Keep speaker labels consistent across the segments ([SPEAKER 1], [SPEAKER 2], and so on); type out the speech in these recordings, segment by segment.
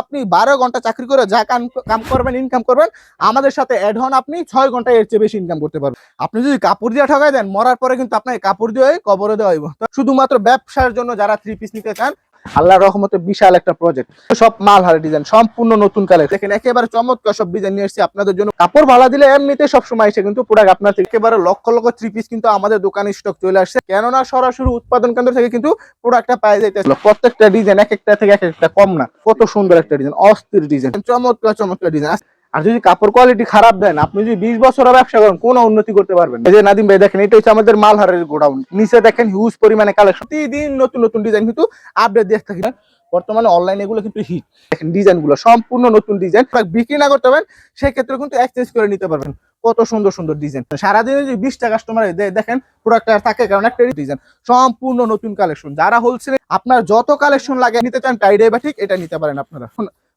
[SPEAKER 1] আপনি বারো ঘণ্টা চাকরি করে যা কাম করবেন ইনকাম করবেন, আমাদের সাথে অ্যাড হন আপনি, ছয় ঘণ্টা এর চেয়ে বেশি ইনকাম করতে পারবেন। আপনি যদি কাপড় দিয়ে ঠকাই দেন, মরার পরে কিন্তু আপনাকে কাপড় দিয়ে কবরে দেওয়া শুধুমাত্র ব্যবসার জন্য যারা থ্রি পিস নিতে চান আল্লাহ রহমতে বিশাল একটা প্রজেক্ট সব মাল হারে ডিজাইন সম্পূর্ণ নতুন কালে দেখেন, একেবারে চমৎকার সব ডিজাইন নিয়ে এসেছি আপনাদের জন্য। কাপড় ভালো দিলে এমনিতে সবসময় এসে কিন্তু প্রোডাক্ট আপনার একেবারে লক্ষ লক্ষ থ্রি পিস কিন্তু আমাদের দোকানে স্টক চলে আসছে। কেননা সরাসরি উৎপাদন কেন্দ্র থেকে কিন্তু প্রোডাক্টটা পাই যাইতেছিল প্রত্যেকটা ডিজাইন এক একটা থেকে এক একটা কম না। কত সুন্দর একটা ডিজাইন অস্থির ডিজাইন চমৎকার চমৎকার ডিজাইন আর যদি কাপড় কোয়ালিটি খারাপ দেন, আপনি যদি বিশ বছর ব্যবসা করেন, কোনো উন্নতি করতে পারবেন এই যে নাদিম ভাই দেখেন, এটা হচ্ছে আমাদের মালহারের গোডাউন। নিচে দেখেন হিউজ পরিমাণে কালেকশন প্রতিদিন নতুন নতুন ডিজাইন কিন্তু আপডেট দিয়ে থাকি। বর্তমানে অনলাইন এগুলো কিন্তু হিট দেখেন ডিজাইনগুলো, সম্পূর্ণ নতুন ডিজাইন বিক্রি না করতে পারেন সেক্ষেত্রে কিন্তু এক্সচেঞ্জ করে নিতে পারবেন। কত সুন্দর সুন্দর ডিজাইন সারাদিনে যদি বিশটা কাস্টমার দেখেন প্রোডাক্ট থাকে কারণ একটা ডিজাইন সম্পূর্ণ নতুন কালেকশন যারা হোলসেল আপনার যত কালেকশন লাগে, নিতে চান টাইডে বা ঠিক, এটা নিতে পারেন আপনারা।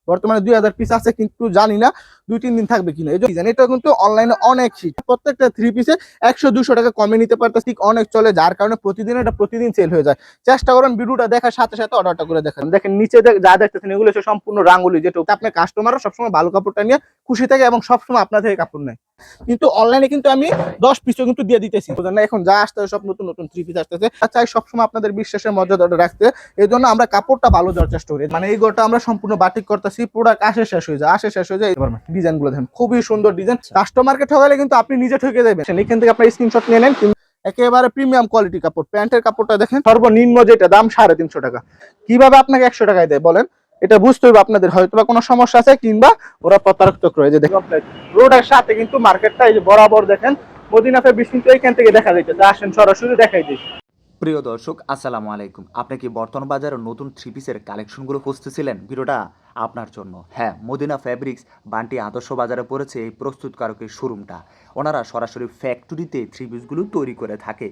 [SPEAKER 1] বর্তমানে দুই হাজার পিস আছে কিন্তু জানি না দুই তিন দিন থাকবে কিনা। এই জন্য এটা কিন্তু অনলাইনে অনেক শীত প্রত্যেকটা থ্রি পিসে একশো দুশো টাকা কমে নিতে পারতেছি ঠিক অনেক চলে যার কারণে প্রতিদিন এটা প্রতিদিন সেল হয়ে যায়। চেষ্টা করেন ভিডিওটা দেখার সাথে সাথে অর্ডারটা করে দেখেন দেখেন নিচে দেখ- যা দেখতেছেন এগুলো হচ্ছে সম্পূর্ণ রাঙ্গুলি যেটা আপনার কাস্টমাররা সবসময় ভালো কাপড়টা নিয়ে খুশি থাকে এবং সবসময় আপনার থেকে কাপড় নেয়। কিন্তু অনলাইনে কিন্তু আমি দশ পিসও কিন্তু দিয়ে দিতেছি। বুঝলেন না? এখন যা আসতে সব নতুন নতুন থ্রি পিস আসতেছে। চাই সবসময় আপনাদের বিশ্বাসের মর্যাদাটা রাখতে। এই জন্য আমরা কাপড়টা ভালো দেওয়ার চেষ্টা করি। মানে এই গোটা আমরা সম্পূর্ণ বাটিক করতেছি প্রোডাক্ট আসে শেষ হয়ে যায় আসে শেষ হয়ে যায়। ডিজাইনগুলো দেখেন খুবই সুন্দর ডিজাইন কাস্টমারকে ঠকালে কিন্তু আপনি নিজে ঠকে দেবেন এখান থেকে আপনার স্ক্রিনশট নিয়ে নেন। কিন্তু একেবারে প্রিমিয়াম কোয়ালিটি কাপড় প্যান্টের কাপড়টা দেখেন সর্বনিম্ন যেটা দাম সাড়ে তিনশো টাকা। কীভাবে আপনাকে একশো টাকায় দেয় বলেন? এটা বুঝতে হবে আপনাদের। হয়তো বা কোনো সমস্যা আছে কিংবা ওরা প্রতারক রয়েছে দেখুন, রোডের সাথে কিন্তু মার্কেটটা এই যে বরাবর দেখেন মদিনাফে বিশ এইখান থেকে দেখা যাইতেছে। আসেন সরাসরি দেখাই দিই।
[SPEAKER 2] প্রিয় দর্শক, আসসালামু আলাইকুম। আপনি কি বর্তমান বাজারে নতুন থ্রি পিসের কালেকশনগুলো খুঁজতেছিলেন? ভিডিওটা আপনার জন্য। হ্যাঁ মদিনা ফ্যাব্রিক্স বান্টি আদর্শ বাজারে পড়েছে এই প্রস্তুতকারকের শোরুমটা। ওনারা সরাসরি ফ্যাক্টরিতে থ্রি পিসগুলো তৈরি করে থাকে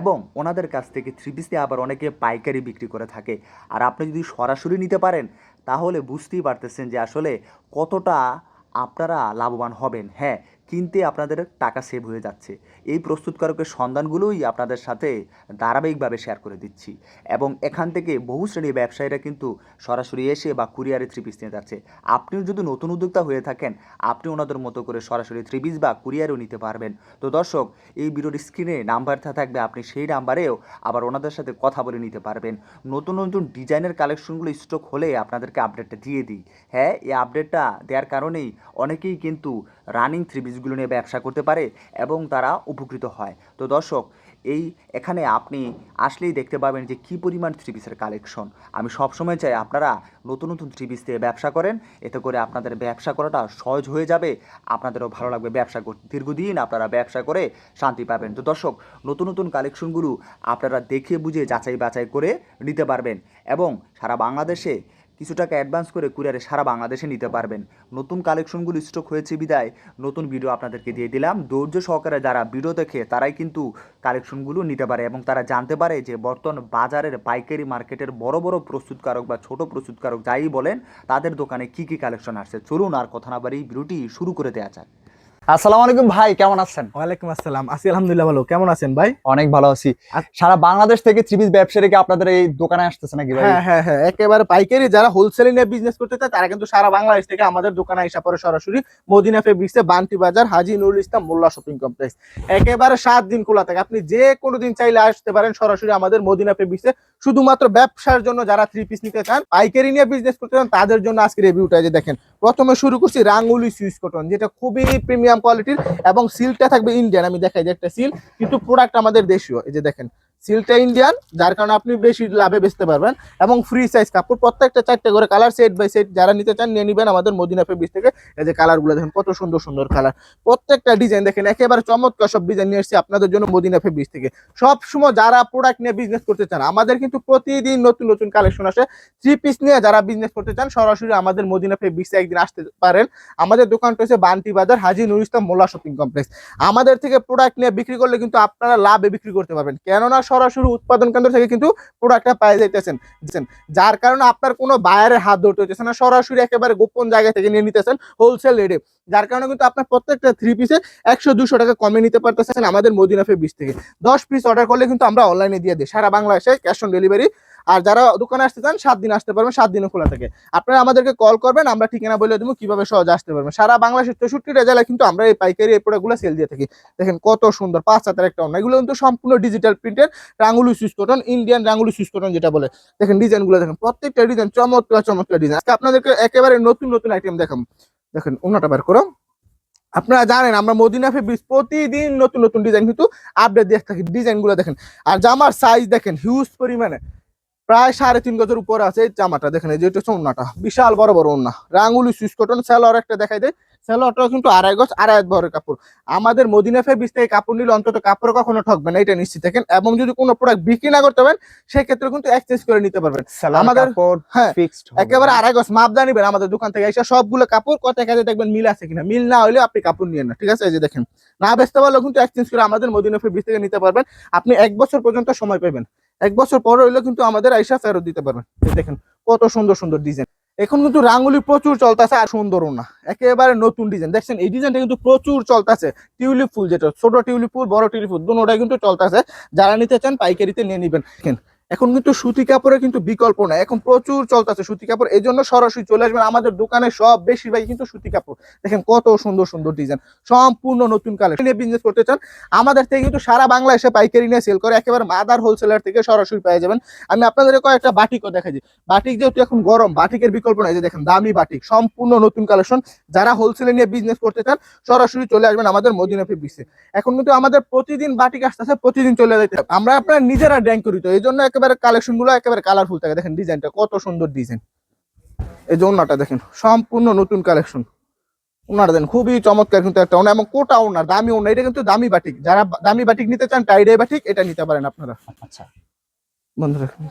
[SPEAKER 2] এবং ওনাদের কাছ থেকে থ্রি পিস দিয়ে আবার অনেকে পাইকারি বিক্রি করে থাকে। আর আপনি যদি সরাসরি নিতে পারেন তাহলে বুঝতেই পারতেছেন যে আসলে কতটা আপনারা লাভবান হবেন। হ্যাঁ কিনতে আপনাদের টাকা সেভ হয়ে যাচ্ছে। এই প্রস্তুতকারকের সন্ধানগুলোই আপনাদের সাথে ধারাবাহিকভাবে শেয়ার করে দিচ্ছি। এবং এখান থেকে বহু শ্রেণির ব্যবসায়ীরা কিন্তু সরাসরি এসে বা কুরিয়ারে থ্রি পিস নিয়ে যাচ্ছে। আপনিও যদি নতুন উদ্যোক্তা হয়ে থাকেন, আপনি ওনাদের মতো করে সরাসরি থ্রি পিস বা কুরিয়ারেও নিতে পারবেন। তো দর্শক, এই ভিডিওর স্ক্রিনে নাম্বারটা থাকবে, আপনি সেই নাম্বারেও আবার ওনাদের সাথে কথা বলে নিতে পারবেন। নতুন নতুন ডিজাইনের কালেকশনগুলো স্টক হলে আপনাদেরকে আপডেটটা দিয়ে দিই। হ্যাঁ এই আপডেটটা দেওয়ার কারণেই অনেকেই কিন্তু রানিং থ্রি পিসগুলো নিয়ে ব্যবসা করতে পারে এবং তারা উপকৃত হয়। তো দর্শক, এই এখানে আপনি আসলেই দেখতে পাবেন যে কী পরিমাণ থ্রি পিসের কালেকশন আমি সবসময় চাই আপনারা নতুন নতুন থ্রি পিস দিয়ে ব্যবসা করেন, এতে করে আপনাদের ব্যবসা করাটা সহজ হয়ে যাবে, আপনাদেরও ভালো লাগবে ব্যবসা করতে। দীর্ঘদিন আপনারা ব্যবসা করে শান্তি পাবেন। তো দর্শক, নতুন নতুন কালেকশনগুলো আপনারা দেখে বুঝে যাচাই বাছাই করে নিতে পারবেন এবং সারা বাংলাদেশে কিছু টাকা অ্যাডভান্স করে কুরিয়ারে সারা বাংলাদেশে নিতে পারবেন। নতুন কালেকশনগুলো স্টক হয়েছে বিদায়। নতুন ভিডিও আপনাদেরকে দিয়ে দিলাম। ধৈর্য সহকারে যারা ভিডিও দেখে, তারাই কিন্তু কালেকশনগুলো নিতে পারে এবং তারা জানতে পারে যে বর্তমান বাজারের পাইকারি মার্কেটের বড় বড় প্রস্তুতকারক বা ছোট প্রস্তুতকারক যাই বলেন, তাদের দোকানে কি কি কালেকশন আসছে? চলুন আর কথা না বাড়ি ভিডিওটি শুরু করে দেওয়া যাক।
[SPEAKER 3] আসসালামু আলাইকুম ভাই কেমন আছেন?
[SPEAKER 1] ওয়ালাইকুম আসসালাম। আছি আলহামদুলিল্লাহ ভালো। কেমন আছেন ভাই?
[SPEAKER 3] অনেক ভালো আছি।
[SPEAKER 1] আচ্ছা।
[SPEAKER 3] সারা বাংলাদেশ থেকে ব্যবসায়ীকে আপনাদের এই দোকানে আসতেছে নাকি ভাই?
[SPEAKER 1] হ্যাঁ হ্যাঁ হ্যাঁ। একেবারে পাইকারি যারা হোলসেলিং এ বিজনেস করতে চায় তারা কিন্তু সারা বাংলাদেশ থেকে আমাদের দোকানে আসা পরে সরাসরি মদিনা ফেব্রিক্সে বান্টি বাজার হাজি নুরুল ইসলাম মোল্লা শপিং কমপ্লেক্স একেবারে সাত দিন খোলা থাকে। আপনি যে কোনো দিন চাইলে আসতে পারেন সরাসরি আমাদের মদিনা ফেব্রিক্সে শুধুমাত্র ব্যবসার জন্য যারা থ্রি পিস নিতে চান পাইকারি নিয়ে বিজনেস করতে চান তাদের জন্য আজকে রিভিউটা যে দেখেন। প্রথমে শুরু করছি রাঙ্গুলি সুইস কটন, যেটা খুবই প্রিমিয়াম কোয়ালিটির এবং সিলটা থাকবে ইন্ডিয়ান আমি দেখাই যে একটা সিল কিন্তু প্রোডাক্ট আমাদের দেশীয়, এই যে দেখেন। সিলটা ইন্ডিয়ান যার কারণে আপনি বেশি লাভে বেচতে পারবেন। এবং ফ্রি সাইজ কাপড়, প্রত্যেকটা চারটে করে কালার সেট বাই সেট যারা নিতে চান নিয়ে নিবেন আমাদের মদিনা ফেব্রিক্স থেকে। এই যে কালারগুলো দেখেন, কত সুন্দর সুন্দর কালার প্রত্যেকটা ডিজাইন দেখেন, একেবারে চমৎকার সব ডিজাইন নিয়ে এসেছি আপনাদের জন্য মদিনা ফেব্রিক্স থেকে। সব সময় যারা প্রোডাক্ট নিয়ে বিজনেস করতে চান, আমাদের কিন্তু প্রতিদিন নতুন নতুন কালেকশন আসে। থ্রি পিস নিয়ে যারা বিজনেস করতে চান, সরাসরি আমাদের মদিনা ফেব্রিক্সে একদিন আসতে পারেন। আমাদের দোকানটা হচ্ছে বান্টি বাজার, হাজি নুর ইসলাম মোল্লা শপিং কমপ্লেক্স। আমাদের থেকে প্রোডাক্ট নিয়ে বিক্রি করলে কিন্তু আপনারা লাভে বিক্রি করতে পারবেন। কেননা সরাসরি উৎপাদন কেন্দ্র থেকে কিন্তু প্রোডাক্টটা পাই যাইতেছেন। যার কারণে আপনার কোনো বায়ারের হাত ধরতে হচ্ছে না, সরাসরি একেবারে গোপন জায়গা থেকে নিয়ে নিতেছেন হোলসেল রেটে যার কারণে কিন্তু আপনার প্রত্যেকটা থ্রি পিসে একশো দুশো টাকা কমে নিতে পারতেছেন আমাদের মদিনাফে বিশ থেকে। দশ পিস অর্ডার করলে কিন্তু আমরা অনলাইনে দিয়ে দিই। সারা বাংলাদেশে ক্যাশ অন ডেলিভারি আর যারা দোকানে আসতে চান, সাত দিন আসতে পারবেন, সাত দিনও খোলা থাকে। আপনারা আমাদেরকে কল করবেন, আমরা ঠিকানা বলে দেবো কীভাবে সহজে আসতে পারবেন। সারা বাংলাদেশের চৌষট্টিটা জেলায় কিন্তু আমরা এই পাইকারি এই প্রোডাক্টগুলো সেল দিয়ে থাকি। দেখেন কত সুন্দর, পাঁচ হাতের একটা অন্য এগুলো কিন্তু সম্পূর্ণ ডিজিটাল প্রিন্টের রাঙ্গুলি সুইচ কটন ইন্ডিয়ান রাঙ্গুলি সুইচ কটন যেটা বলে। দেখেন ডিজাইনগুলো দেখেন, প্রত্যেকটা ডিজাইন চমৎকার চমৎকার ডিজাইন আজকে আপনাদেরকে একেবারে নতুন নতুন আইটেম দেখাম দেখেন অন্যটা বের করো। আপনারা জানেন, আমরা মদিনা ফেব্রিক্স প্রতিদিন নতুন নতুন ডিজাইন কিন্তু আপডেট দিয়ে থাকি। ডিজাইনগুলো দেখেন, আর জামার সাইজ দেখেন হিউজ পরিমাণে। প্রায় সাড়ে তিন গজের উপরে আছে এই জামাটা দেখেন এই যে এটা হচ্ছে বিশাল বড় বড় ওন্না। রাঙ্গুলি সুইচ কটন স্যালোয়ার একটা দেখাই দেয় স্যালোয়ারটাও কিন্তু আড়াই গজ আড়াই বড় কাপড়। আমাদের মদিনা ফেব্রিক্স থেকে কাপড় নিলে অন্তত কাপড় কখনো ঠকবে না এটা নিশ্চিত। থাকেন এবং যদি কোনো প্রোডাক্ট বিক্রি না করতে পারেন সেক্ষেত্রে কিন্তু এক্সচেঞ্জ করে নিতে পারবেন।
[SPEAKER 3] আমাদের
[SPEAKER 1] হ্যাঁ,
[SPEAKER 3] ফিক্সড
[SPEAKER 1] একেবারে আড়াই গজ মাপ জানিবেন আমাদের দোকান থেকে। এসে সবগুলো কাপড় কত কাজে দেখবেন মিল আছে কিনা? মিল না হলে আপনি কাপড় নিয়ে না ঠিক আছে? এই যে দেখেন। না বেচতে পারলেও কিন্তু এক্সচেঞ্জ করে আমাদের মদিনাফে বিশ থেকে নিতে পারবেন। আপনি এক বছর পর্যন্ত সময় পাবেন এক বছর পর হইলেও কিন্তু আমাদের আইসা ফেরত দিতে পারবেন। দেখেন, কত সুন্দর সুন্দর ডিজাইন এখন কিন্তু রাঙ্গুলি প্রচুর চলতেছে আর সুন্দরও না। একেবারে নতুন ডিজাইন দেখছেন, এই ডিজাইনটা কিন্তু প্রচুর চলতেছে। টিউলিপ ফুল যেটা, ছোট টিউলিপ ফুল, বড় টিউলিপ ফুল, দুটাই কিন্তু চলতেছে। যারা নিতে চান পাইকারিতে নিয়ে নিবেন। দেখেন এখন কিন্তু সুতি কাপড়ের কিন্তু বিকল্প নাই। এখন প্রচুর চলতেছে সুতি কাপড়। এই জন্য সরাসরি চলে আসবেন আমাদের দোকানে সব বেশিরভাগই কিন্তু সুতি কাপড়। দেখেন কত সুন্দর সুন্দর ডিজাইন সম্পূর্ণ নতুন কালেকশন বিজনেস করতে চান, আমাদের থেকে কিন্তু সারা বাংলা এসে পাইকারি নিয়ে সেল করে একেবারে মাদার হোলসেলার থেকে সরাসরি পেয়ে যাবেন। আমি আপনাদের কয়েকটা বাটিকও দেখা বাটিক যেহেতু এখন গরম, বাটিকের বিকল্প নাই। যে দেখেন, দামি বাটিক, সম্পূর্ণ নতুন কালেকশন যারা হোলসেলে নিয়ে বিজনেস করতে চান, সরাসরি চলে আসবেন আমাদের মদিনা ফেব্রিক্সে এখন কিন্তু আমাদের প্রতিদিন বাটিক আসতেছে, প্রতিদিন চলে যেতে। আমরা আপনার নিজেরা ড্যাং করি তো। এই জন্য একেবারে কালেকশনগুলো একেবারে কালারফুল থাকে। দেখেন ডিজাইনটা কত সুন্দর ডিজাইন। এই যে ওনাটা দেখেন সম্পূর্ণ নতুন কালেকশন ওনার দেন খুবই চমৎকার কিন্তু একটা ওনা এবং কোটা ওনার দামি ওনা এটা কিন্তু দামি বাটিক যারা দামি বাটিক নিতে চান টাইডে বাটিক এটা নিতে পারেন আপনারা।
[SPEAKER 3] আচ্ছা।
[SPEAKER 1] বন্ধ রাখুন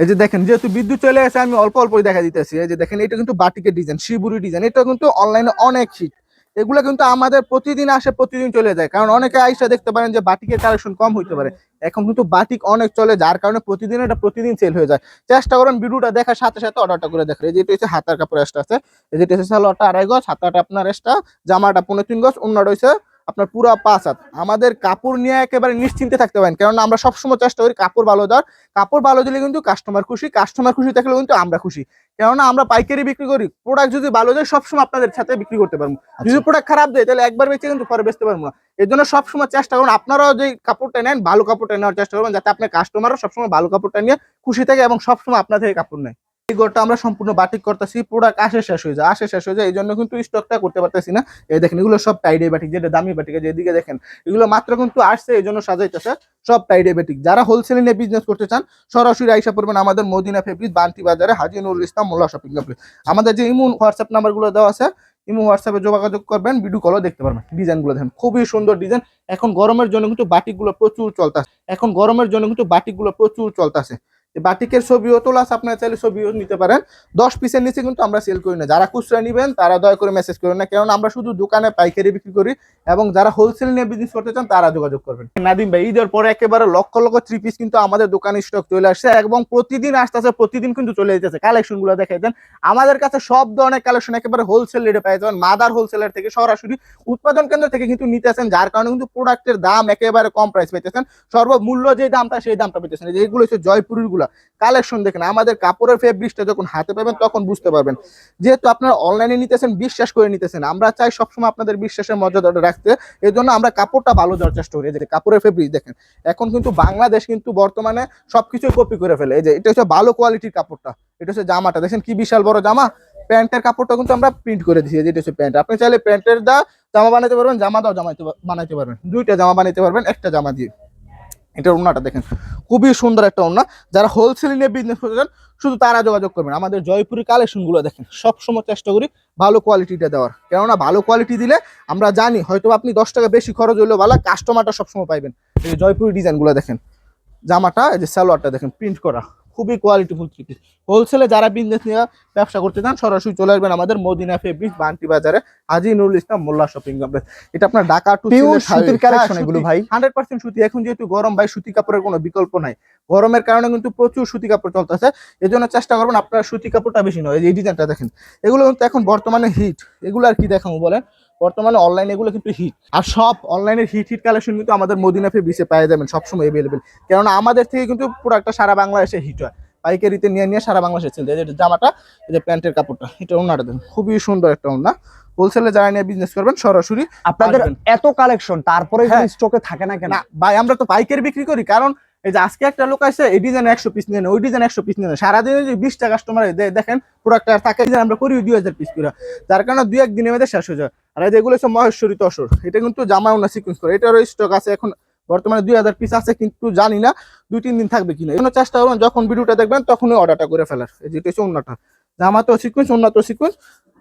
[SPEAKER 1] এই যে দেখেন যেহেতু বিদ্যুৎ চলে আসে আমি অল্প অল্প দেখা দিতেছি। এই যে দেখেন এটা কিন্তু বাটিকের ডিজাইন শিবুরি ডিজাইন এটা কিন্তু অনলাইনে অনেক হিট এগুলো কিন্তু আমাদের প্রতিদিন আসে প্রতিদিন চলে যায় কারণ অনেকে আইসা দেখতে পারেন যে বাটিকের কালেকশন কম হইতে পারে এখন কিন্তু বাটিক অনেক চলে যার কারণে প্রতিদিন এটা প্রতিদিন সেল হয়ে যায় চেষ্টা করেন ভিডিওটা দেখার সাথে সাথে অর্ডারটা করে দেখেন এই যেটা হচ্ছে হাতার কাপড় এক্সট্রা আছে এই যেটা হচ্ছে সালোয়ারটা আড়াই গজ হাতাটা আপনার এক্সট্রা জামাটা পনেরো তিন গজ অন্যটা হচ্ছে আপনার পুরো পাঁচ হাত। আমাদের কাপড় নিয়ে একেবারে নিশ্চিন্তে থাকতে পারেন। কেননা আমরা সবসময় চেষ্টা করি কাপড় ভালো দেওয়ার। কাপড় ভালো দিলে কিন্তু কাস্টমার খুশি। কাস্টমার খুশি থাকলে কিন্তু আমরা খুশি। কেননা আমরা পাইকারি বিক্রি করি। প্রোডাক্ট যদি ভালো দেয় সবসময় আপনাদের সাথে বিক্রি করতে পারব। যদি প্রোডাক্ট খারাপ দেয় তাহলে একবার বেঁচে কিন্তু পরে বেচতে পারব না। এর জন্য সবসময় চেষ্টা করুন আপনারাও যে কাপড়টা নেন ভালো কাপড়টা নেওয়ার চেষ্টা করবেন যাতে আপনার কাস্টমারও সবসময় ভালো কাপড়টা নিয়ে খুশি থাকে এবং সবসময় আপনার থেকে কাপড় নেয়। এই আমরা সম্পূর্ণ বাটিক করতেছি প্রোডাক্ট আসে শেষ হয়ে যায়, আসে শেষ হয়ে যায়, এই জন্য কিন্তু স্টকটা করতে পারতেছি না। এই দেখেন, এগুলো সব টাইডে বাটিক যেটা দামি বাটিক যেদিকে দেখেন, এগুলো মাত্র কিন্তু আসছে, এই জন্য সাজাইতেছে, সব টাইডে বাটিক যারা হোলসেলে নিয়ে বিজনেস করতে চান, সরাসরি আইসা পড়বেন আমাদের মদিনা ফেব্রিক বান্তি বাজারে, হাজি ইসলাম, মোল্লা শপিং কমপ্লেক্স আমাদের যে ইমুন হোয়াটসঅ্যাপ নাম্বারগুলো দেওয়া আছে, ইমো হোয়াটসঅ্যাপে যোগাযোগ করবেন ভিডিও কলও দেখতে পারবেন ডিজাইনগুলো দেখেন, খুবই সুন্দর ডিজাইন এখন গরমের জন্য কিন্তু বাটিকগুলো প্রচুর চলতেছে, এখন গরমের জন্য কিন্তু বাটিকগুলো প্রচুর চলতেছে। বাটিকের ছবিও তোলা আপনারা চাইলে ছবিও নিতে পারেন। দশ পিসের নিচে কিন্তু আমরা সেল করি না। যারা খুচরা নেবেন, তারা দয়া করে মেসেজ করেন না। কারণ আমরা শুধু দোকানে পাইকারি বিক্রি করি এবং যারা হোলসেল নিয়ে বিজনেস করতে চান, তারা যোগাযোগ করবেন। নাদিম ভাই, ঈদের পরে একেবারে লক্ষ লক্ষ থ্রি পিস কিন্তু আমাদের দোকানে স্টক চলে আসছে এবং প্রতিদিন আসতেছে, প্রতিদিন কিন্তু চলে যেতেছে। কালেকশনগুলো দেখাই দেন। আমাদের কাছে সব ধরনের কালেকশন একেবারে হোলসেল রেটে পেয়ে যাবেন মাদার হোলসেলার থেকে সরাসরি উৎপাদন কেন্দ্র থেকে কিন্তু নিতেছেন যার কারণে কিন্তু প্রোডাক্টের দাম একেবারে কম প্রাইস পেতেছেন সর্বমূল্য যে দামটা, সেই দামটা পেতেছেন এই যে এগুলো হচ্ছে জয়পুরের গুলা কালেকশন দেখেন, আমাদের কাপড়ের ফেব্রিক্সটা যখন হাতে পাবেন তখন বুঝতে পারবেন। যেহেতু আপনারা অনলাইনে নিতেছেন, বিশ্বাস করে নিতেছেন, আমরা চাই সবসময় আপনাদের বিশ্বাসের মর্যাদাটা রাখতে। এই জন্য আমরা কাপড়টা ভালো দেওয়ার চেষ্টা করি। যে কাপড়ের ফেব্রিক দেখেন, এখন কিন্তু বাংলাদেশ কিন্তু বর্তমানে সবকিছু কপি করে ফেলে। এই যে এটা হচ্ছে ভালো কোয়ালিটির কাপড়টা, এটা হচ্ছে জামাটা। দেখেন কি বিশাল বড় জামা। প্যান্টের কাপড়টা কিন্তু আমরা প্রিন্ট করে দিয়েছি, যেটা হচ্ছে প্যান্ট। আপনি চাইলে প্যান্টের দা জামা বানাতে পারবেন, জামা দাও জামাইতে বানাইতে পারবেন। দুইটা জামা বানাইতে পারবেন, একটা জামা দিয়ে। এটার ওনাটা দেখেন। খুবই সুন্দর একটা ওনা যারা হোলসেল নিয়ে বিজনেস করতে চান, শুধু তারা যোগাযোগ করবেন। আমাদের জয়পুরি কালেকশনগুলো দেখেন, সবসময় চেষ্টা করি ভালো কোয়ালিটিটা দেওয়ার। কেননা ভালো কোয়ালিটি দিলে আমরা জানি হয়তো আপনি দশ টাকা বেশি খরচ হলেও ভালো কাস্টমারটা সবসময় পাইবেন। এই জয়পুরী ডিজাইনগুলো ডিজাইন দেখেন, জামাটা, এই যে সালোয়ারটা দেখেন প্রিন্ট করা। খুবই কোয়ালিটিফুল থ্রি পিস হোলসেলে যারা বিজনেস নিয়ে ব্যবসা করতে চান সরাসরি চলে আসবেন আমাদের মদিনা ফেব্রিক বান্টি বাজারে হাজি নুরুল ইসলাম মোল্লা শপিং কমপ্লেক্স এটা আপনার ঢাকা টু
[SPEAKER 3] সুতির collection এগুলো ভাই।
[SPEAKER 1] হান্ড্রেড পার্সেন্ট সুতি। এখন যেহেতু গরম ভাই সুতি কাপড়ের কোনো বিকল্প নাই। গরমের কারণে কিন্তু প্রচুর সুতি কাপড় চলতেছে। এই জন্য চেষ্টা করবেন আপনার সুতি কাপড়টা বেশি নয় এই ডিজাইনটা দেখেন এগুলো কিন্তু এখন বর্তমানে হিট এগুলো আর কি দেখাবো বলেন? বর্তমানে অনলাইনে এগুলো কিন্তু হিট আর সব অনলাইনের হিট হিট কালেকশন কিন্তু আমাদের মদিনা ফেব্রিক্সে পেয়ে যাবেন সবসময় অ্যাভেলেবেল কেননা আমাদের থেকে কিন্তু প্রোডাক্টটা সারা বাংলাদেশে হিট হয়। পাইকারিতে নিয়ে নিয়ে সারা বাংলাদেশে এই যে জামাটা এই যে প্যান্টের কাপড়টা এটা ওনাটা দেন। খুবই সুন্দর একটা ওনা। হোলসেলে যারা নিয়ে বিজনেস করবেন সরাসরি
[SPEAKER 3] আপনাদের এত কালেকশন তারপরে
[SPEAKER 1] হ্যাঁ।
[SPEAKER 3] স্টকে থাকে না কেন?
[SPEAKER 1] ভাই আমরা তো পাইকারি বিক্রি করি। কারণ এই যে আজকে একটা লোক আছে এই ডিজাইন একশো পিস নিয়ে ওই ডিজাইন একশো পিস নিয়ে। সারাদিনে যদি বিশটা কাস্টমার দেখেন প্রোডাক্ট আর থাকে আমরা করি দুই হাজার পিস করে। যার কারণে দুই একদিনের মধ্যে শেষ হয়ে যায়। আর এই যে এগুলো হচ্ছে মহেশ্বরী তসর। এটা কিন্তু জামা না সিকুয়েন্স করে। এটারও স্টক আছে এখন, বর্তমানে দুই হাজার পিস আছে, কিন্তু জানি না দুই, তিন দিন থাকবে কিনা। এখন চেষ্টা করবেন, যখন ভিডিওটা দেখবেন, তখনই অর্ডারটা করে ফেলার। যেটা হচ্ছে অন্যটা জামা তো সিকুয়েন্স তো সিকুয়েন্স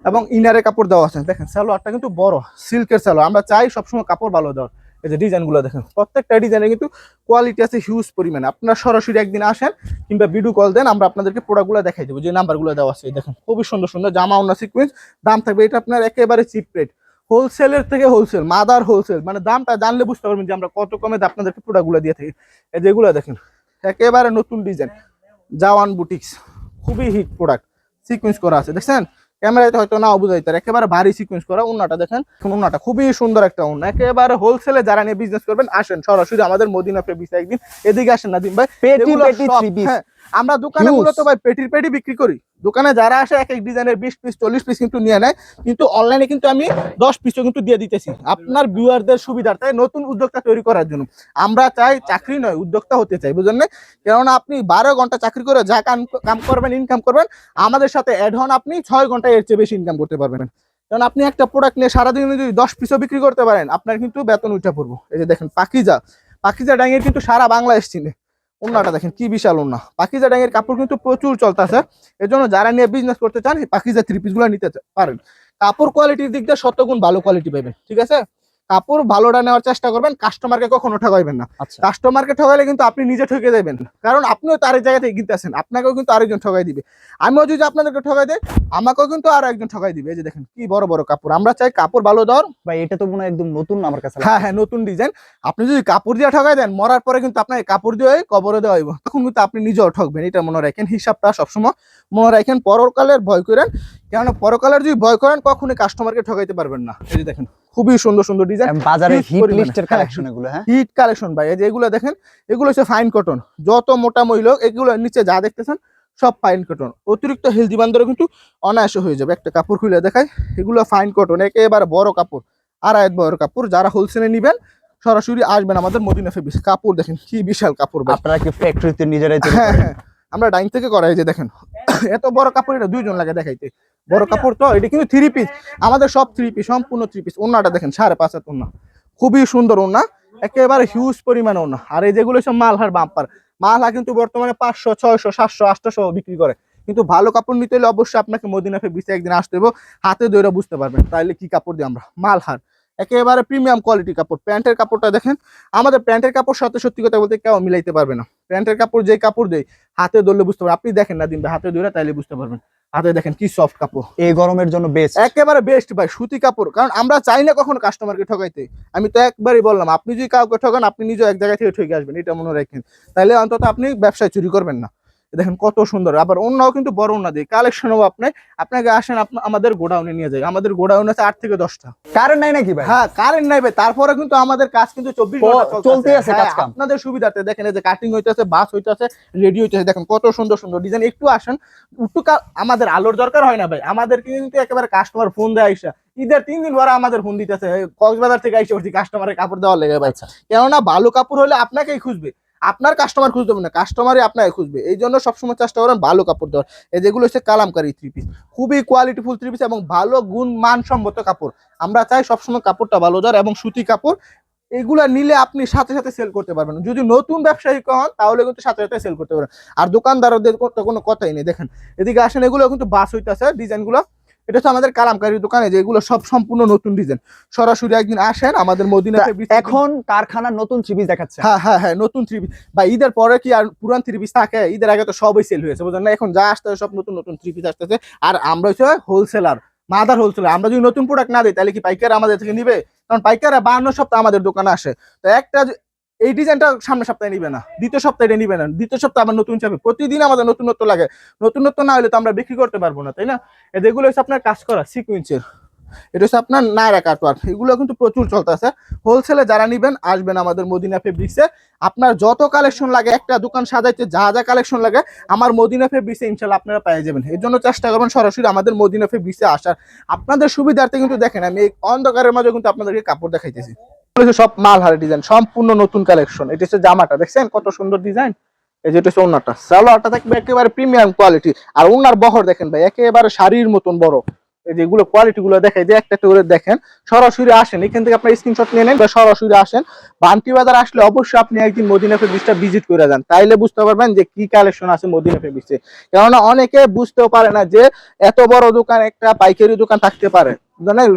[SPEAKER 1] এবং ইনারে কাপড় দেওয়া আছে। দেখেন স্যালোয়ারটা কিন্তু বড় সিল্কের স্যালোয়ার আমরা চাই সবসময় কাপড় ভালো দেওয়ার। এই যে ডিজাইনগুলো দেখেন, প্রত্যেকটা ডিজাইনে কিন্তু কোয়ালিটি আছে হিউজ পরিমাণে। আপনারা সরাসরি একদিন আসেন কিংবা ভিডিও কল দেন, আমরা আপনাদেরকে প্রোডাক্টগুলো দেখাই দেবো, যে নাম্বারগুলো দেওয়া আছে। দেখেন, খুবই সুন্দর সুন্দর জামা অন্য সিকুয়েন্স দাম থাকবে এটা আপনার একেবারে চিপ রেট হোলসেলের থেকে হোলসেল মাদার হোলসেল মানে দামটা জানলে বুঝতে পারবেন যে আমরা কত কমে আপনাদেরকে প্রোডাক্টগুলো দিয়ে থাকি। এই যেগুলো দেখেন, একেবারে নতুন ডিজাইন জাওয়ান বুটিক্স খুবই হিট প্রোডাক্ট সিকুয়েন্স করা আছে। দেখছেন? ক্যামেরাতে হয়তো না বুঝাইতে একেবারে ভারী সিকুয়েন্স করা উন্নাটা দেখেন। উন্নাটা খুবই সুন্দর একটা উন্না। একেবারে হোলসেলে যারা নিয়ে বিজনেস করবেন আসেন সরাসরি আমাদের মদিনা ফেব্রিক্স একদিন। এদিকে আসেন না দিন ভাই
[SPEAKER 3] পেটি পেটি থ্রি পিস
[SPEAKER 1] আমরা দোকানে মূলত ভাই পেটির পেটি বিক্রি করি। দোকানে যারা আসে এক এক ডিজাইনের বিশ পিস চল্লিশ পিস কিন্তু নিয়ে নেয়। কিন্তু অনলাইনে কিন্তু আমি দশ পিসও কিন্তু দিয়ে দিতেছি। আপনার ভিউয়ারদের সুবিধার্থে নতুন উদ্যোক্তা তৈরি করার জন্য। আমরা চাই চাকরি নয় উদ্যোক্তা হতে চাই বুঝলেন না? কেননা আপনি বারো ঘণ্টা চাকরি করে যা কাম করবেন ইনকাম করবেন আমাদের সাথে অ্যাড হন আপনি ছয় ঘণ্টা এর চেয়ে বেশি ইনকাম করতে পারবেন। কারণ আপনি একটা প্রোডাক্ট নিয়ে সারাদিন যদি দশ পিসও বিক্রি করতে পারেন আপনার কিন্তু বেতন উঠে পড়ব। এই যে দেখেন পাকিজা। পাকিজা ডাঙের কিন্তু সারা বাংলাদেশ চিনে ওন্নাটা দেখেন, কি বিশাল ওনা। পাকিজা ডাঙের কাপড় কিন্তু প্রচুর চলতেছে। এর জন্য যারা নিয়ে বিজনেস করতে চান পাকিজা থ্রি পিসগুলো নিতে পারেন। কাপড় কোয়ালিটির দিক দিয়ে শতগুণ ভালো কোয়ালিটি পাবেন, ঠিক আছে? কাপড় ভালোটা নেওয়ার চেষ্টা করবেন কাস্টমারকে কখনো ঠকাইবেন না।
[SPEAKER 3] আচ্ছা।
[SPEAKER 1] কাস্টমারকে ঠকাইলে কিন্তু আপনি নিজে ঠকে দেবেন কারণ আপনিও তার জায়গা থেকে কিনতে আসেন আপনাকেও কিন্তু আরেকজন ঠকাই দিবে। আমিও যদি আপনাদেরকে ঠকাই দেয় আমাকেও কিন্তু আরও একজন ঠকাই দিবে। এই যে দেখেন কি বড় বড় কাপড়। আমরা চাই কাপড় ভালো দেওয়ার।
[SPEAKER 3] ভাই এটা তো মনে হয় একদম নতুন আমার কাছে
[SPEAKER 1] হ্যাঁ হ্যাঁ নতুন ডিজাইন আপনি যদি কাপড় দিয়ে ঠকাই দেন মরার পরে কিন্তু আপনাকে কাপড় দিয়ে কবরে দেওয়া হইব। তখন কিন্তু আপনি নিজেও ঠকবেন। এটা মনে রাখেন হিসাবটা সবসময় মনে রাখেন। পরকালের ভয় করেন। কেননা পরকালের যদি ভয় করেন কখনোই কাস্টমারকে ঠকাইতে পারবেন না। এই যে দেখেন খুবই সুন্দর সুন্দর ডিজাইন
[SPEAKER 3] বাজারে হিট লিস্টের কালেকশন এগুলো হ্যাঁ?
[SPEAKER 1] হিট কালেকশন ভাই। এই যে এগুলো দেখেন এগুলো হচ্ছে ফাইন কটন যত মোটা মহিল এগুলো নিচে যা দেখতেছেন সব ফাইন কটন অতিরিক্ত হেলদি বান্ধবও কিন্তু অনায়াসে হয়ে যাবে। একটা কাপড় খুলে দেখাই এগুলো ফাইন কটন একেবারে বড় কাপড় আড়াই বড় কাপড়। যারা হোলসেলে নিবেন সরাসরি আসবেন আমাদের মদিনা ফেব্রিক্স কাপড় দেখেন কি বিশাল কাপড়
[SPEAKER 3] আপনারা কি ফ্যাক্টরিতে নিজেরাই তৈরি
[SPEAKER 1] হ্যাঁ? হ্যাঁ। আমরা ডাইং থেকে করাই যে দেখেন। এত বড় কাপড় এটা দুইজন লাগে দেখাইতে। বড় কাপড় তো, এটা কিন্তু থ্রি পিস আমাদের সব থ্রি পিস সম্পূর্ণ থ্রি পিস ওনাটা দেখেন, সাড়ে পাঁচ হাত ওনা খুবই সুন্দর ওনা একেবারে হিউজ পরিমাণে ওনা আর এই যেগুলো সব মালহার বাম্পার মালহা কিন্তু বর্তমানে পাঁচশো, ছয়শো, সাতশো আটশো বিক্রি করে। কিন্তু ভালো কাপড় নিতে হলে অবশ্যই আপনাকে মদিনা ফেব্রিক্সে একদিন আসতে হবে হাতে ধরে বুঝতে পারবেন তাইলে কি কাপড় দিই আমরা। মালহার। একেবারে প্রিমিয়াম কোয়ালিটি কাপড়। প্যান্টের কাপড়টা দেখেন, আমাদের প্যান্টের কাপড় সাথে সত্যি কথা বলতে কেউ মিলাইতে পারবে না। প্যান্টের কাপড় যে কাপড় দেয় হাতে ধরলে বুঝতে পারবেন। আপনি দেখেন না দিন হাতে ধরে তাইলে বুঝতে পারবেন। হাতে দেখেন কি সফট কাপড়।
[SPEAKER 3] এই গরমের জন্য বেস্ট
[SPEAKER 1] একেবারে বেস্ট ভাই সুতি কাপড়। কারণ আমরা চাই না কখনো কাস্টমারকে ঠকাইতে। আমি তো একবারই বললাম আপনি যদি কাউকে ঠকান আপনি নিজেও এক জায়গা থেকে ঠকে আসবেন এটা মনে রাখেন। তাহলে অন্তত আপনি ব্যবসায় চুরি করবেন না। দেখেন কত সুন্দর। আবার অন্যও কিন্তু বড় অন্য দিয়ে কালেকশনও আপনি আপনাকে আসেন আমাদের গোডাউনে নিয়ে যায় আমাদের গোডাউন আছে আট থেকে দশটা।
[SPEAKER 3] কারেন্ট নাই নাকি ভাই?
[SPEAKER 1] হ্যাঁ কারেন্ট নাই ভাই। তারপরে কিন্তু আমাদের কাজ কিন্তু চব্বিশ ঘণ্টা
[SPEAKER 3] চলতেই আছে
[SPEAKER 1] হ্যাঁ, আপনাদের সুবিধাতে দেখেন এই যে কাটিং হইতেছে বাস হইতেছে রেডি হইতেছে দেখেন কত সুন্দর সুন্দর ডিজাইন একটু আসেন একটু আমাদের আলোর দরকার হয় না ভাই। আমাদের কিন্তু একেবারে কাস্টমার ফোন দেয় আইসা। ঈদের তিন দিন পরে আমাদের ফোন দিতেছে। কক্সবাজার থেকে আইসা উঠছি কাস্টমারের কাপড় দেওয়ার লেগে ভাই।
[SPEAKER 3] আচ্ছা।
[SPEAKER 1] কেননা ভালো কাপড় হলে আপনাকেই খুঁজবে। আপনার কাস্টমার খুঁজতে হবে না কাস্টমারই আপনাকে খুঁজবে। এই জন্য সবসময় চেষ্টা করেন ভালো কাপড় দেওয়ার। এই যেগুলো হচ্ছে কালামকারি থ্রি পিস খুবই কোয়ালিটিফুল থ্রি পিস এবং ভালো গুণ মানসম্মত কাপড়। আমরা চাই সবসময় কাপড়টা ভালো দেওয়ার এবং সুতি কাপড়। এগুলা নিলে আপনি সাথে সাথে সেল করতে পারবেন। যদি নতুন ব্যবসায়ী হন, তাহলে কিন্তু সাথে সাথে সেল করতে পারবেন। আর দোকানদারদের কোনো কথাই নেই। দেখেন, এদিকে আসেন, এগুলো কিন্তু বাস হইতেছে ডিজাইনগুলো এটা হচ্ছে আমাদের কালামকারীর দোকানে যেগুলো সব সম্পূর্ণ নতুন ডিজাইন। সরাসরি একদিন আসেন আমাদের মদিনা
[SPEAKER 3] তা
[SPEAKER 1] fabrics থেকে-
[SPEAKER 3] এখন কারখানার নতুন থ্রি পিস দেখাচ্ছে।
[SPEAKER 1] হ্যাঁ হ্যাঁ হ্যাঁ নতুন থ্রি পিস বা ঈদের পরে কি আর পুরান থ্রি পিস থাকে? ঈদের আগে তো সবই সেল হয়েছে বুঝলেন না? এখন যা আসতেছে সব নতুন নতুন থ্রি পিস আসতেছে। আর আমরা হচ্ছে হোলসেলার মাদার হোলসেলার আমরা যদি নতুন প্রোডাক্ট না দিই তাহলে কি পাইকার আমাদের থেকে নিবে? কারণ পাইকাররা বান্ন সপ্তাহ আমাদের দোকানে আসে। তো একটা এই ডিজাইনটা সামনের সপ্তাহে নিবে না, দ্বিতীয় সপ্তাহে নিবে না, দ্বিতীয় সপ্তাহে আবার নতুন চাবে প্রতিদিন আমাদের নতুনত্ব লাগে নতুনত্ব না হলে তো আমরা বিক্রি করতে পারব না, তাই না? এই যেগুলো হচ্ছে আপনার কাজ করা সিকুয়েন্সের এটা হচ্ছে আপনার নায়রা কাটওয়ার এগুলো কিন্তু প্রচুর চলতেছে। হোলসেলে যারা নিবেন, আসবেন আমাদের মদিনা ফেব্রিক্সে আপনার যত কালেকশন লাগে, একটা দোকান সাজাইতে যা যা কালেকশন লাগে, আমার মদিনা ফেব্রিক্সে ইনশাল্লাহ আপনারা পেয়ে যাবেন। এর জন্য চেষ্টা করবেন সরাসরি আমাদের মদিনা ফেব্রিক্সে আসার। আপনাদের সুবিধার্থে কিন্তু দেখেন, আমি এই অন্ধকারের মাঝে কিন্তু আপনাদেরকে কাপড় দেখাইতেছি। এগুলো সব মালহারি ডিজাইন সম্পূর্ণ নতুন কালেকশন এটা হচ্ছে জামাটা, দেখছেন কত সুন্দর ডিজাইন এই যেটা হচ্ছে ওনারটা। সালোয়ারটা থাকবে একেবারে প্রিমিয়াম কোয়ালিটি আর ওনার বহর দেখেন ভাই, একেবারে শাড়ির মতন বড়। এই যেগুলো কোয়ালিটি গুলো দেখাই, যে একটা করে দেখেন, সরাসরি আসেন। এখান থেকে আপনার স্ক্রিনশট নিয়ে নেন বা সরাসরি আসেন। বান্টি বাজার আসলে অবশ্যই আপনি একদিন মদিনা ফেব্রিক্সটা ভিজিট করে যান। তাইলে বুঝতে পারবেন যে কি কালেকশন আছে মদিনা ফেব্রিক্সে কেননা অনেকে বুঝতেও পারে না যে এত বড় দোকান একটা পাইকারি দোকান থাকতে পারে।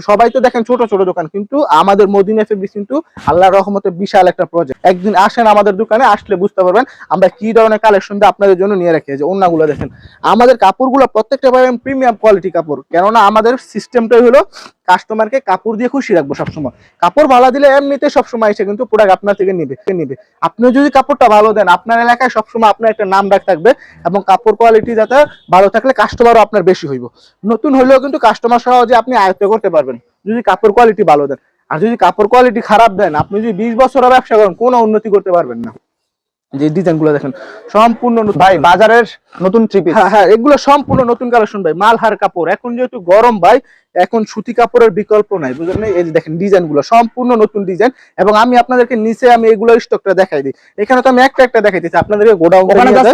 [SPEAKER 1] সবাই তো দেখেন ছোট ছোট দোকান, কিন্তু আমাদের মদিনা ফেব্রিক কিন্তু আল্লাহ রহমতে বিশাল একটা প্রজেক্ট একদিন আসেন আমাদের দোকানে, আসলে বুঝতে পারবেন আমরা কি ধরনের কালেকশন দিয়ে আপনাদের জন্য নিয়ে রাখি যে অন্যগুলো দেখেন। আমাদের কাপড়গুলো প্রত্যেকটা পাবেন প্রিমিয়াম কোয়ালিটি কাপড়, কেননা আমাদের সিস্টেমটাই হলো কাস্টমারকে কাপড় দিয়ে খুশি রাখব সবসময়। কাপড় ভালো দিলে এমনিতে সবসময় এসে কিন্তু প্রোডাক্ট আপনার থেকে নিবে নিবে? আপনি যদি কাপড়টা ভালো দেন, আপনার এলাকায় সবসময় আপনার একটা নাম ডাক থাকবে এবং কাপড় কোয়ালিটি যাতে ভালো থাকলে কাস্টমারও আপনার বেশি হইব। নতুন হলেও কিন্তু কাস্টমার সহজে আপনি আয়ত্ত করতে পারবেন, যদি কাপড় কোয়ালিটি ভালো দেন। আর যদি কাপড় কোয়ালিটি খারাপ দেন, আপনি যদি বিশ বছরও ব্যবসা করেন, কোনো উন্নতি করতে পারবেন না। যে ডিজাইনগুলো দেখেন সম্পূর্ণ
[SPEAKER 3] ভাই বাজারের নতুন থ্রি পিস
[SPEAKER 1] হ্যাঁ হ্যাঁ এগুলো সম্পূর্ণ নতুন কালেকশন ভাই। মালহার কাপড়। এখন যেহেতু গরম ভাই এখন সুতি কাপড়ের বিকল্প নাই বুঝলেন এই দেখেন ডিজাইনগুলো সম্পূর্ণ নতুন ডিজাইন এবং আমি আপনাদেরকে নিচে আমি এগুলো স্টকটা দেখাই দিই। এখানে তো আমি একটা একটা দেখাই দিচ্ছি আপনাদেরকে গোডাউন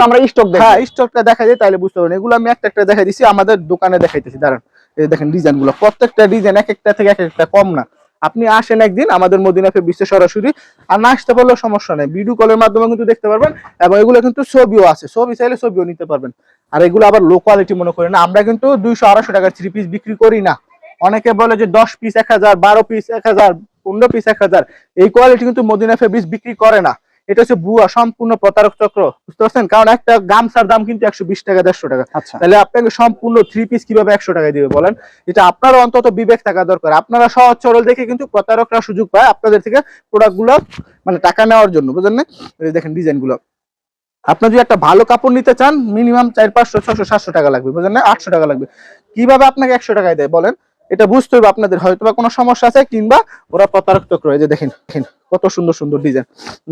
[SPEAKER 3] আমরা স্টক
[SPEAKER 1] হ্যাঁ স্টকটা দেখাই দিই তাহলে বুঝতে পারবেন। এগুলো আমি একটা একটা দেখাই দিচ্ছি আমাদের দোকানে দেখাইতেছি। দাঁড়ান এই দেখেন ডিজাইনগুলো। প্রত্যেকটা ডিজাইন এক একটা থেকে এক একটা কম না। আপনি আসেন একদিন আমাদের মদিনাফে বিশ্বে সরাসরি, আর না আসতে পারলেও সমস্যা নেই। ভিডিও কলের মাধ্যমে কিন্তু দেখতে পারবেন, এবং এগুলো কিন্তু ছবিও আছে। ছবি চাইলে ছবিও নিতে পারবেন। আর এগুলো আবার লো কোয়ালিটি মনে করেন না। আমরা কিন্তু দুইশো আড়াইশো টাকার থ্রি পিস বিক্রি করি না। অনেকে বলে যে দশ পিস এক হাজার, বারো পিস এক হাজার, পনেরো পিস এক হাজার। এই কোয়ালিটি কিন্তু মদিনা ফেব্রিক্স বিক্রি করে না। এটা হচ্ছে বুয়া সম্পূর্ণ প্রতারক চক্র বুঝতে পারছেন? কারণ একটা গামছার দাম কিন্তু একশো বিশ টাকা দেড়শো টাকা।
[SPEAKER 3] আচ্ছা।
[SPEAKER 1] তাহলে আপনাকে সম্পূর্ণ থ্রি পিস কীভাবে একশো টাকায় দিবে বলেন? এটা আপনার অন্তত বিবেক থাকা দরকার। আপনারা সহজ সরল দেখে কিন্তু প্রতারকরা সুযোগ পায় আপনাদের থেকে প্রোডাক্টগুলো মানে টাকা নেওয়ার জন্য বুঝলেন না? দেখেন ডিজাইনগুলো আপনার যদি একটা ভালো কাপড় নিতে চান মিনিমাম চার পাঁচশো ছশো সাতশো টাকা লাগবে বুঝলেন না? আটশো টাকা লাগবে। কীভাবে আপনাকে একশো টাকায় দেয় বলেন? এটা বুঝতে হবে আপনাদের। হয়তো বা কোনো সমস্যা আছে কিংবা ওরা প্রতারক চক্র এই যে দেখেন দেখেন, কত সুন্দর সুন্দর ডিজাইন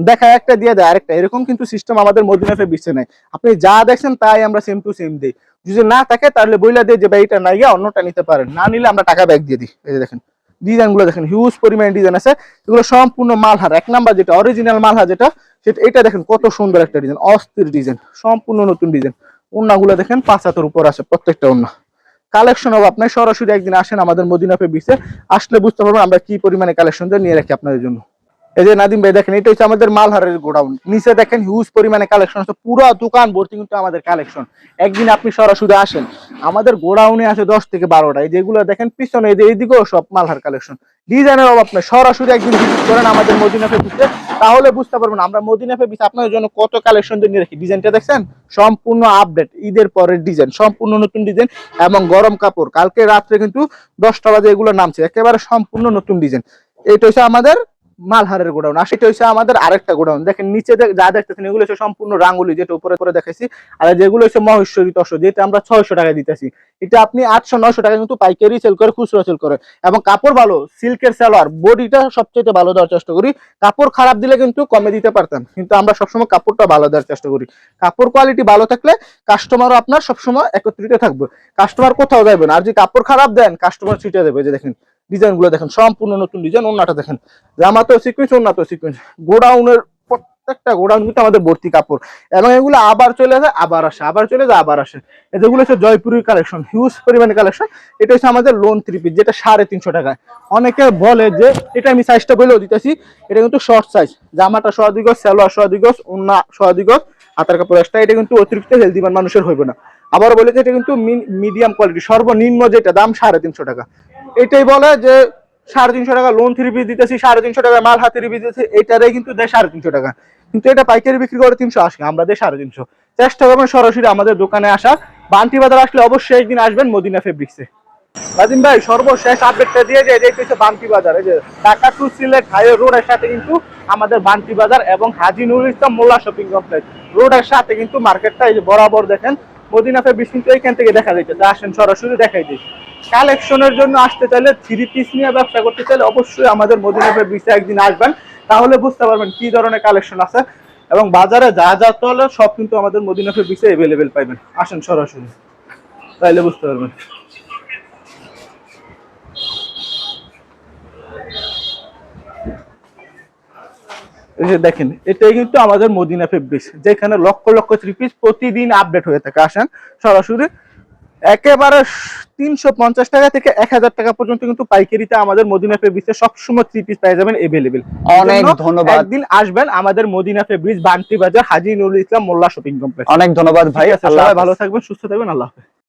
[SPEAKER 1] দেখা একটা দিয়ে দেয় আরেকটা। এরকম কিন্তু সিস্টেম আমাদের মদিনাফে বিশ্বে নাই। আপনি যা দেখছেন তাই আমরা সেম টু সেম দিই। যদি না থাকে তাহলে বইলা দিয়ে যে ভাই, এটা নাই গিয়ে অন্যটা নিতে পারেন। না নিলে আমরা টাকা ব্যাক দিয়ে দিই। এই যে দেখেন ডিজাইনগুলো দেখেন হিউজ পরিমাণে ডিজাইন আছে। এগুলো সম্পূর্ণ মালহার। এক নাম্বার যেটা অরিজিনাল মালহার যেটা, সেটা এটা দেখেন কত সুন্দর একটা ডিজাইন অস্থির ডিজাইন সম্পূর্ণ নতুন ডিজাইন ওন্নাগুলো দেখেন পাঁচ হাতের উপর আছে, প্রত্যেকটা ওন্না কালেকশন হবে আপনার সরাসরি একদিন আসেন আমাদের মদিনাফে বিচে আসলে বুঝতে পারবেন আমরা কি পরিমাণে কালেকশন নিয়ে রাখি আপনাদের জন্য। এই যে নাদিম ভাই দেখেন, এটা হচ্ছে আমাদের মালহারের গোডাউন। নিচে দেখেন হিউজ পরিমাণে কালেকশন আছে। পুরো দোকান ভর্তি কিন্তু আমাদের কালেকশন একদিন আপনি সরাসরি আসেন, আমাদের গোডাউনে আছে দশ থেকে বারোটা। এই যেগুলো দেখেন, পিছনে এই যে এইদিকেও সব মালহার কালেকশন ডিজাইনের অভাব নেই। সরাসরি একদিন ভিজিট করেন আমাদের মদিনাফে বিচে তাহলে বুঝতে পারবেন আমরা মদিনাফে বিচে আপনাদের জন্য কত কালেকশন নিয়ে রাখি। ডিজাইনটা দেখছেন? সম্পূর্ণ আপডেট ঈদের পরের ডিজাইন সম্পূর্ণ নতুন ডিজাইন এবং গরম কাপড়। কালকে রাত্রে কিন্তু দশটা বাজে এগুলো নামছে একেবারে সম্পূর্ণ নতুন ডিজাইন এটা হচ্ছে আমাদের মালহারের গোডাউন। আর সেটা হচ্ছে আমাদের আরেকটা গোডাউন। দেখেন নিচে যা দেখতেছেন, এগুলো হচ্ছে সম্পূর্ণ রাঙ্গুলি, যেটা উপরে করে দেখাইছি। আর যেগুলো হচ্ছে মহেশ্বরী তসর, যেটা আমরা ছয়শো টাকা দিতেছি। এটা আপনি আটশো, নয়শো টাকা কিন্তু পাইকারি সেল করে, খুচরো সেল করে। এবং কাপড় ভালো, সিল্কের সালোয়ার, বডিটা সবচেয়ে ভালো দেওয়ার চেষ্টা করি। কাপড় খারাপ দিলে কিন্তু কমে দিতে পারতাম কিন্তু আমরা সবসময় কাপড়টা ভালো দেওয়ার চেষ্টা করি। কাপড় কোয়ালিটি ভালো থাকলে কাস্টমারও আপনার সবসময় একত্রিত থাকবে। কাস্টমার কোথাও যাবে না। আর যদি কাপড় খারাপ দেন কাস্টমার ছিটে দেবে যে দেখেন। ডিজাইনগুলো দেখেন, সম্পূর্ণ নতুন ডিজাইন অন্যটা দেখেন। জামাতো সিকুয়েন্স অন্যত সিকুয়েন্স গোডাউনের প্রত্যেকটা গোডাউন কিন্তু আমাদের ভর্তি কাপড়। এবং এগুলো আবার চলে যায় আবার আসে, আবার চলে যায়, আবার আসে। এই যেগুলো হচ্ছে জয়পুরের কালেকশন হিউজ পরিমাণে কালেকশন এটা হচ্ছে আমাদের লোন থ্রি পিস যেটা সাড়ে তিনশো টাকায়। অনেকে বলে যে, এটা আমি সাইজটা বলেও দিতেছি, এটা কিন্তু শর্ট সাইজ জামাটা সোয়াদিগজ সালোয়ার সোয়াদিগজ উন্না সোয়াদিগজ হাতার কাপড় এক্সট্রা এটা কিন্তু অতিরিক্ত হেলদি মান মানুষের হইবে না। আবার বলে যে, এটা কিন্তু মিডিয়াম কোয়ালিটি সর্বনিম্ন যেটা, দাম সাড়ে তিনশো টাকা। এটাই বলে যে সাড়ে তিনশো টাকা লোন থ্রি পিস দিতেছি, সাড়ে তিনশো টাকা মাল হাতে থ্রি পিস দিতেছি এটারে কিন্তু দেয় সাড়ে তিনশো টাকা। কিন্তু এটা পাইকারি বিক্রি করে তিনশো আশি, আমরা দেয় সাড়ে তিনশো। চেষ্টা করবেন সরাসরি আমাদের দোকানে আসা। বান্টি বাজার আসলে অবশ্যই একদিন আসবেন মদিনা ফেব্রিক্সে রাজিম ভাই, সর্বশেষ আপডেটটা দিয়ে যে এটা হচ্ছে বান্টি বাজার। এই যে টু সিলেট হাইওয়ে রোডের সাথে কিন্তু আমাদের বান্টি বাজার এবং হাজি নুরুল ইসলাম মোল্লা শপিং কমপ্লেক্স রোডের সাথে কিন্তু মার্কেটটা এই যে বরাবর দেখেন। মদিনা ফেব্রিক্স কিন্তু এইখান থেকে দেখা যাইতেছে। আসেন সরাসরি দেখাই দিই। কালেকশনের জন্য আসতে চাইলে থ্রি পিস নিয়ে ব্যবসা করতে চাইলে অবশ্যই আমাদের মদিনা ফেব্রিক্সে একদিন আসবেন। তাহলে বুঝতে পারবেন কি ধরনের কালেকশন আছে এবং বাজারে যা যা চলে সব কিন্তু আমাদের মদিনা ফেব্রিক্সে অ্যাভেলেবেল পাইবেন। আসেন সরাসরি। তাইলে বুঝতে পারবেন। দেখেন, এটাই কিন্তু আমাদের মদিনা ফেব্রিক্স যেখানে লক্ষ লক্ষ থ্রি পিস প্রতিদিন আপডেট হয়ে থাকে। আসেন সরাসরি একেবারে তিনশো পঞ্চাশ টাকা থেকে এক হাজার টাকা পর্যন্ত কিন্তু পাইকারিতে আমাদের মদিনা ফেব্রিক্সে সবসময় থ্রি পিস পাই যাবেন এভেলেবেল
[SPEAKER 3] অনেক ধন্যবাদ।
[SPEAKER 1] একদিন আসবেন আমাদের Madina fabrics Bonti Bazar Haji Nurul Islam Molla shopping complex
[SPEAKER 3] অনেক ধন্যবাদ ভাই আল্লাহ
[SPEAKER 1] সবাই ভালো থাকবেন সুস্থ থাকবেন আল্লাহ হাফেজ।